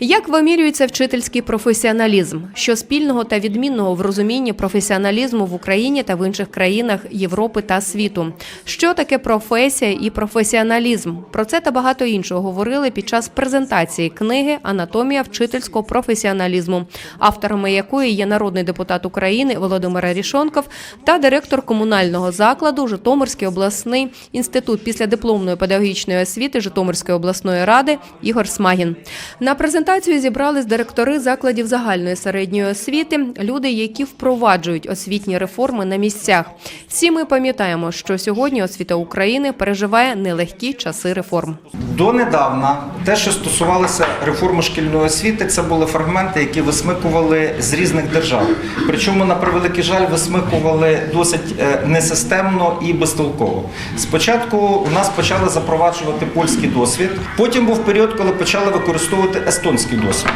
Як вимірюється вчительський професіоналізм? Що спільного та відмінного в розумінні професіоналізму в Україні та в інших країнах Європи та світу? Що таке професія і професіоналізм? Про це та багато іншого говорили під час презентації книги Анатомія вчительського професіоналізму, авторами якої є народний депутат України Володимир Рішонков та директор комунального закладу Житомирський обласний інститут післядипломної педагогічної освіти Житомирської обласної ради Ігор Смагін. На презентацію зібрались директори закладів загальної середньої освіти, люди, які впроваджують освітні реформи на місцях. Всі ми пам'ятаємо, що сьогодні освіта України переживає нелегкі часи реформ. Донедавна те, що стосувалося реформи шкільної освіти, це були фрагменти, які висмикували з різних держав. Причому, на превеликий жаль, висмикували досить е, несистемно і безтолково. Спочатку у нас почали запроваджувати польський досвід. Потім був період, коли почали використовувати естонський досвід.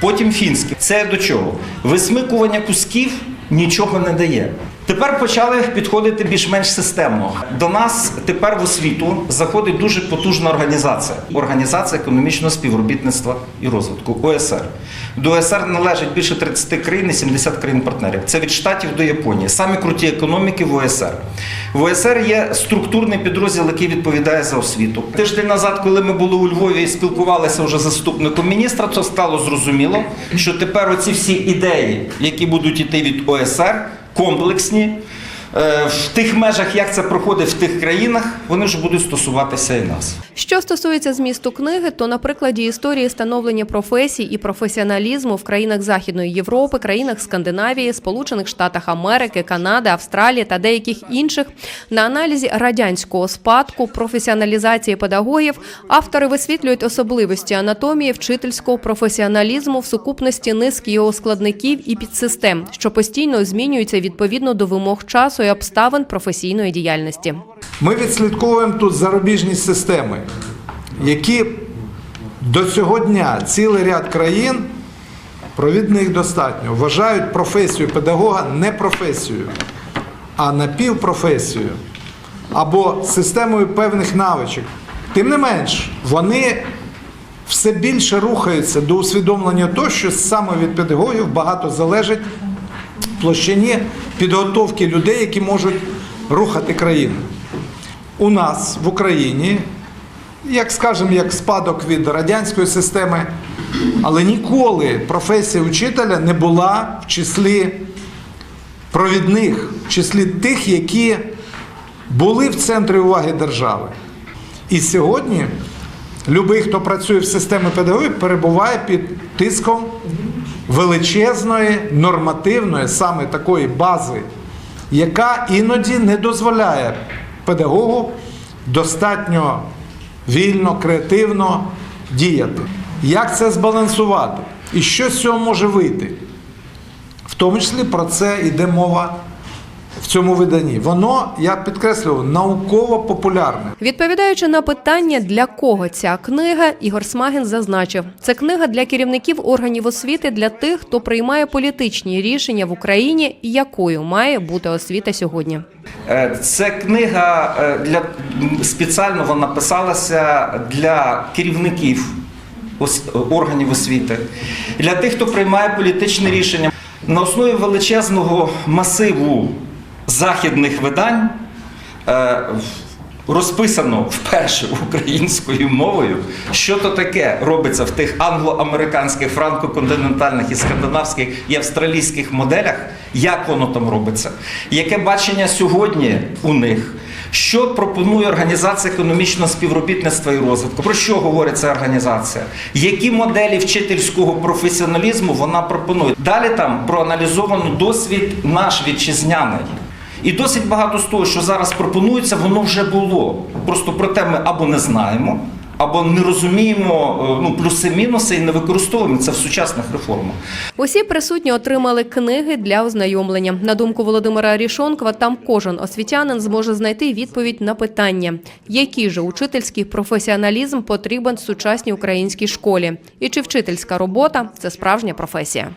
Потім фінський. Це до чого? Висмикування кусків нічого не дає. Тепер почали підходити більш-менш системно. До нас тепер в освіту заходить дуже потужна організація Організація економічного співробітництва і розвитку ОСР. До ОСР належить більше 30 країн і 70 країн-партнерів. Це від штатів до Японії. Самі круті економіки в ОСР. В ОСР є структурний підрозділ, який відповідає за освіту. Тиждень назад, коли ми були у Львові і спілкувалися вже заступником міністра, то стало зрозуміло, що тепер оці всі ідеї, які будуть йти від ОСР, комплексні. Е, В тих межах, як це проходить в тих країнах, вони вже будуть стосуватися і нас. Що стосується змісту книги, то на прикладі історії становлення професій і професіоналізму в країнах Західної Європи, країнах Скандинавії, Сполучених Штатах Америки, Канади, Австралії та деяких інших на аналізі радянського спадку, професіоналізації педагогів автори висвітлюють особливості анатомії вчительського професіоналізму в сукупності низки його складників і підсистем, що постійно змінюються відповідно до вимог часу і обставин професійної діяльності. Ми відслідковуємо тут зарубіжні системи, які до цього дня цілий ряд країн, провідних достатньо, вважають професію педагога не професією, а напівпрофесією або системою певних навичок. Тим не менш, вони все більше рухаються до усвідомлення того, що саме від педагогів багато залежить площині підготовки людей, які можуть рухати країну. У нас в Україні, як скажемо, як спадок від радянської системи, але ніколи професія учителя не була в числі провідних, в числі тих, які були в центрі уваги держави. І сьогодні любий, хто працює в системі педагогії, перебуває під тиском величезної нормативної саме такої бази, яка іноді не дозволяє педагогу достатньо вільно, креативно діяти. Як це збалансувати? І що з цього може вийти? В тому числі про це йде мова в цьому виданні. Воно, я підкреслюю, науково-популярне. Відповідаючи на питання, для кого ця книга, Ігор Смагін зазначив, це книга для керівників органів освіти для тих, хто приймає політичні рішення в Україні, якою має бути освіта сьогодні. Е, Це книга е, для спеціально вона писалася для керівників ос- органів освіти, для тих, хто приймає політичні рішення. На основі величезного масиву західних видань е, розписано вперше українською мовою, що то таке робиться в тих англо-американських, франко-континентальних і скандинавських і австралійських моделях, як воно там робиться, яке бачення сьогодні у них. Що пропонує Організація економічного співробітництва і розвитку? Про що говорить ця організація? Які моделі вчительського професіоналізму вона пропонує? Далі там проаналізовано досвід наш вітчизняний. І досить багато з того, що зараз пропонується, воно вже було. Просто про те ми або не знаємо, або не розуміємо е, ну, плюси-мінуси і не використовуємо це в сучасних реформах. Усі присутні отримали книги для ознайомлення. На думку Володимира Рішонкова, там кожен освітянин зможе знайти відповідь на питання, який же учительський професіоналізм потрібен сучасній українській школі, і чи вчительська робота це справжня професія.